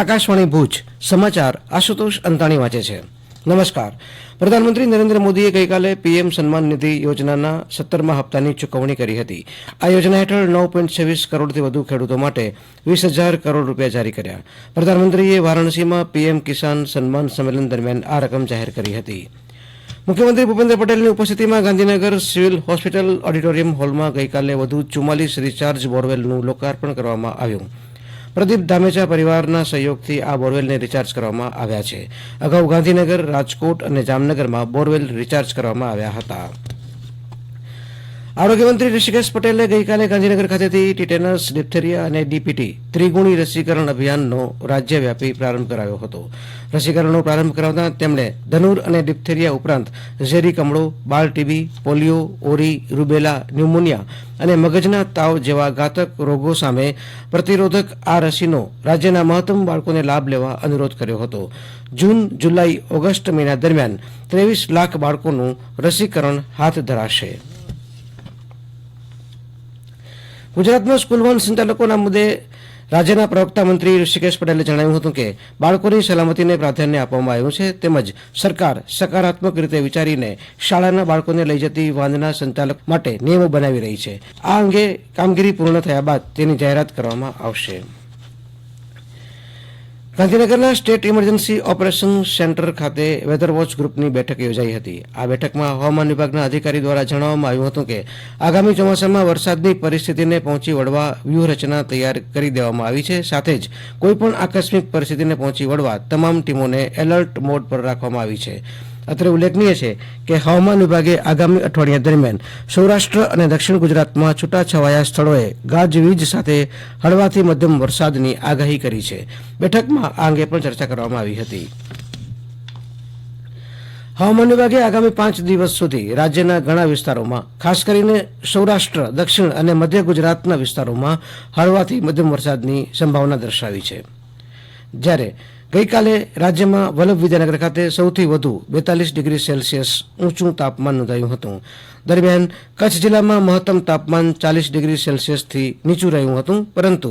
આકાશવાણી ભુજ, સમાચાર આશુતોષ અંતાણી વાંચે છે. નમસ્કાર. પ્રધાનમંત્રી નરેન્દ્ર મોદીએ ગઈકાલે પીએમ સન્માન નિધિ યોજનાના સત્તરમા હપ્તાની ચૂકવણી કરી હતી. આ યોજના હેઠળ નવ પોઈન્ટ છવ્વીસ કરોડથી વધુ ખેડૂતો માટે વીસ હજાર કરોડ રૂપિયા જારી કર્યા. પ્રધાનમંત્રીએ વારાણસીમાં પીએમ કિસાન સન્માન સંમેલન દરમિયાન આ રકમ જાહેર કરી હતી. મુખ્યમંત્રી ભૂપેન્દ્ર પટેલની ઉપસ્થિતિમાં ગાંધીનગર સિવિલ હોસ્પિટલ ઓડિટોરિયમ હોલમાં ગઈકાલે વધુ ચુમ્માલીસ રિચાર્જ બોરવેલનું લોકાર્પણ કરવામાં આવ્યું. પ્રદીપ ધામેચા પરિવારના સહયોગથી આ બોરવેલને રિચાર્જ કરવામાં આવ્યા છે. અગાઉ ગાંધીનગર, રાજકોટ અને જામનગરમાં બોરવેલ રિચાર્જ કરવામાં આવ્યા હતા. આરોગ્ય મંત્રી ઋષિકેશ પટેલે ગઈકાલે ગાંધીનગર ખાતેથી ટીટેનસ, ડિપ્થેરિયા અને ડીપીટી ત્રિગુણી રસીકરણ અભિયાનનો રાજ્યવ્યાપી પ્રારંભ કરાવ્યો હતો. રસીકરણનો પ્રારંભ કરાવતા તેમણે ધનુર અને ડિપ્થેરિયા ઉપરાંત ઝેરી કમળો, બાળ ટીબી, પોલિયો, ઓરી, રૂબેલા, ન્યુમોનિયા અને મગજના તાવ જેવા ઘાતક રોગો સામે પ્રતિરોધક આ રસીનો રાજ્યના મહત્તમ બાળકોને લાભ લેવા અનુરોધ કર્યો હતો. જૂન, જુલાઈ, ઓગસ્ટ મહિના દરમિયાન ત્રેવીસ લાખ બાળકોનું રસીકરણ હાથ ધરાશે. ગુજરાતમાં સ્કૂલ વાહન સંચાલકોના મુદ્દે રાજ્યના પ્રવક્તા મંત્રી ઋષિકેશ પટેલે જણાવ્યું હતું કે બાળકોની સલામતીને પ્રાધાન્ય આપવામાં આવ્યું છે તેમજ સરકાર સકારાત્મક રીતે વિચારીને શાળાના બાળકોને લઈ જતી વાહનના સંચાલક માટે નિયમો બનાવી રહી છે. આ અંગે કામગીરી પૂર્ણ થયા બાદ તેની જાહેરાત કરવામાં આવશે. ગાંધીનગરના સ્ટેટ ઇમરજન્સી ઓપરેશન સેન્ટર ખાતે વેધર વોચ ગ્રુપની બેઠક યોજાઈ હતી. આ બેઠકમાં હવામાન વિભાગના અધિકારી દ્વારા જણાવવામાં આવ્યું હતું કે, આગામી ચોમાસામાં વરસાદની પરિસ્થિતિને પહોંચી વળવા વ્યૂહરચના તૈયાર કરી દેવામાં આવી છે. સાથે જ કોઈપણ આકસ્મિક પરિસ્થિતિને પહોંચી વળવા તમામ ટીમોને એલર્ટ મોડ પર રાખવામાં આવી છે. અત્રે ઉલ્લેખનીય છે કે હવામાન વિભાગે આગામી અઠવાડિયા દરમિયાન સૌરાષ્ટ્ર અને દક્ષિણ ગુજરાતમાં છૂટાછવાયા સ્થળોએ ગાજવીજ સાથે હળવાથી મધ્યમ વરસાદની આગાહી કરી છે. બેઠકમાં આ અંગે પણ ચર્ચા કરવામાં આવી હતી. હવામાન વિભાગે આગામી પાંચ દિવસ સુધી રાજ્યના ઘણા વિસ્તારોમાં, ખાસ કરીને સૌરાષ્ટ્ર, દક્ષિણ અને મધ્ય ગુજરાતના વિસ્તારોમાં હળવાથી મધ્યમ વરસાદની સંભાવના દર્શાવી છે. જ્યારે ગઈકાલે રાજ્યમાં વલ્લભ વિદ્યાનગર ખાતે સૌથી વધુ બેતાલીસ ડિગ્રી સેલ્સિયસ ઊંચું તાપમાન નોંધાયું હતું. દરમિયાન કચ્છ જિલ્લામાં મહત્તમ તાપમાન ચાલીસ ડિગ્રી સેલ્સિયસથી નીચું રહ્યું હતું, પરંતુ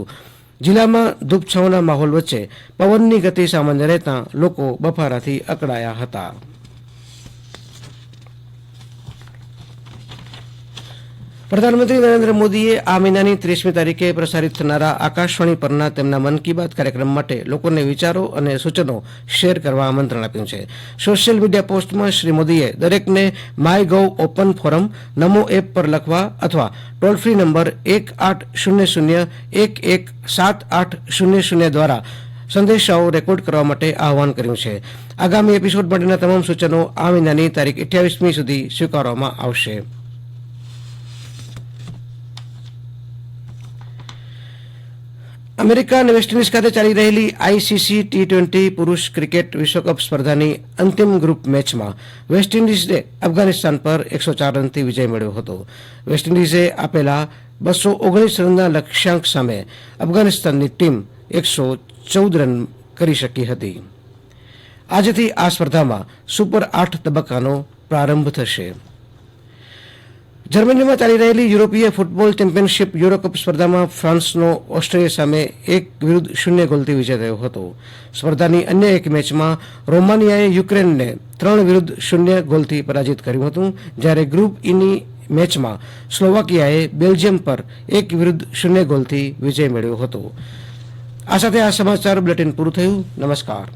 જિલ્લામાં ધૂપછાંવના માહોલ વચ્ચે પવનની ગતિ સામાન્ય રહેતા લોકો બફારાથી અકળાયા હતા. પ્રધાનમંત્રી નરેન્દ્ર મોદીએ આ મહિનાની ત્રીસમી તારીખે પ્રસારિત થનારા આકાશવાણી પરના તેમના મન કી બાત કાર્યક્રમ માટે લોકોને વિચારો અને સૂચનો શેર કરવા આમંત્રણ આપ્યું છે. સોશિયલ મીડિયા પોસ્ટમાં શ્રી મોદીએ દરેકને my gov open forum, Namo app પર લખવા અથવા ટોલ ફ્રી નંબર એક આઠ શૂન્ય શૂન્ય એક એક સાત આઠ શૂન્ય શૂન્ય દ્વારા સંદેશાઓ રેકોર્ડ કરવા માટે આહવાન કર્યું છે. આગામી એપિસોડ માટેના તમામ સૂચનો આ મહિનાની તારીખ અઠ્યાવીસમી સુધી સ્વીકારવામાં આવશે. અમેરિકા અને વેસ્ટઇન્ડિઝ ખાતે ચાલી રહેલી આઈસીસી ટી ટ્વેન્ટી પુરુષ ક્રિકેટ વિશ્વકપ સ્પર્ધાની અંતિમ ગ્રુપ મેચમાં વેસ્ટ ઇન્ડિઝે અફઘાનિસ્તાન પર એકસો ચાર રનથી વિજય મેળવ્યો હતો. વેસ્ટ ઇન્ડિઝે આપેલા બસો ઓગણીસ રનના લક્ષ્યાંક સામે અફઘાનિસ્તાનની ટીમ એકસો ચૌદ રન કરી શકી હતી. આજથી આ સ્પર્ધામાં સુપર આઠ તબક્કાનો પ્રારંભ થશે. જર્મનીમાં ચાલી રહેલી યુરોપીય ફૂટબોલ ચેમ્પિયનશિપ યુરોકપ સ્પર્ધામાં ફ્રાન્સનો ઓસ્ટ્રેલિયા સામે એક વિરુદ્ધ શૂન્ય ગોલથી વિજય થયો હતો. સ્પર્ધાની અન્ય એક મેચમાં રોમાનિયાએ યુક્રેનને ત્રણ વિરુદ્ધ શૂન્ય ગોલથી પરાજિત કર્યું હતું, જ્યારે ગ્રુપ ઈની મેચમાં સ્લોવાકિયાએ બેલ્જિયમ પર એક વિરુદ્ધ શૂન્ય ગોલથી વિજય મેળવ્યો હતો. આ સાથે આ સમાચાર બુલેટિન પૂરું થયું. નમસ્કાર.